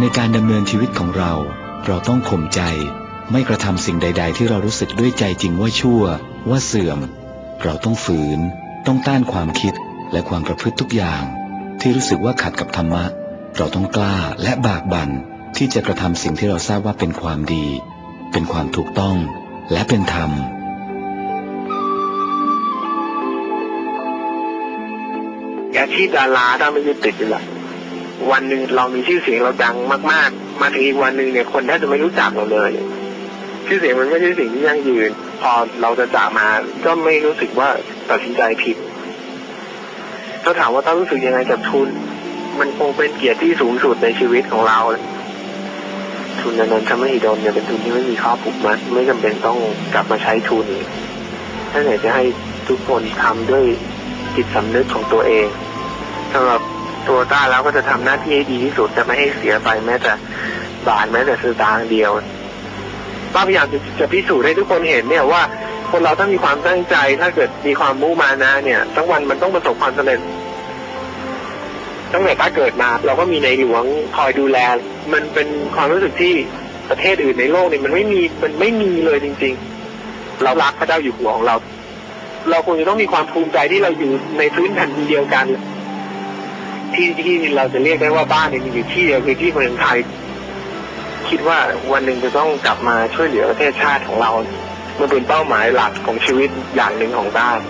ในการดำเนินชีวิตของเรา เราต้องข่มใจ ไม่กระทำสิ่งใด ๆ ที่เรารู้สึกด้วยใจจริงว่าชั่ว ว่าเสื่อม เราต้องฝืน ต้องต้านความคิดและความประพฤติทุกอย่าง ที่รู้สึกว่าขัดกับธรรมะ เราต้องกล้าและบากบั่นที่จะกระทำสิ่งที่เราทราบว่าเป็นความดี เป็นความถูกต้อง และเป็นธรรมอาชีพดาราถ้าไม่ยึดติดอยู่ละ วันหนึ่งเรามีชื่อเสียงเราดังมาก ๆ มาถึงอีกวันหนึ่งเนี่ยคนแทบจะไม่รู้จักเราเลย ชื่อเสียงมันไม่ใช่สิ่งที่ยั่งยืน พอเราจะจากมาก็ไม่รู้สึกว่าตัดสินใจผิดถ้าถามว่าต้องรู้สึกยังไงกับทุน มันคงเป็นเกียรติที่สูงสุดในชีวิตของเรา ทุนนันทมหิดลเนี่ยเป็นทุนที่ไม่มีข้อผูกมัดไม่จำเป็นต้องกลับมาใช้ทุนถ้าไหนจะให้ทุกคนทำด้วยจิตสำนึกของตัวเองสำหรับ ตัวต้าแล้วก็จะทำหน้าที่ให้ดีที่สุดจะไม่ให้เสียไปแม้แต่บาทแม้แต่สตางค์เดียวป้าพยายามจะจะพิสูจน์ให้ทุกคนเห็นเนี่ยว่า คนเราถ้ามีความตั้งใจ ถ้าเกิดมีความมุ่งมานะเนี่ยทั้งวันมันต้องประสบความสำเร็จตั้งแต่ป้าเกิดมา เราก็มีในหลวงคอยดูแล มันเป็นความรู้สึกที่ประเทศอื่นในโลกเนี่ยมันไม่มีมันไม่มีเลยจริง ๆ เรารักพระเจ้าอยู่หัวของเรา เราควรจะต้องมีความภูมิใจที่เราอยู่ในพื้นแผ่นดินเดียวกัน ที่ที่เราจะเรียกได้ว่าบ้านเนี่ยมีอยู่ที่เดียวคือที่เมืองไทย คิดว่าวันหนึ่งจะต้องกลับมาช่วยเหลือประเทศชาติของเรา มันเป็นเป้าหมายหลักของชีวิตอย่างหนึ่งของบ้าน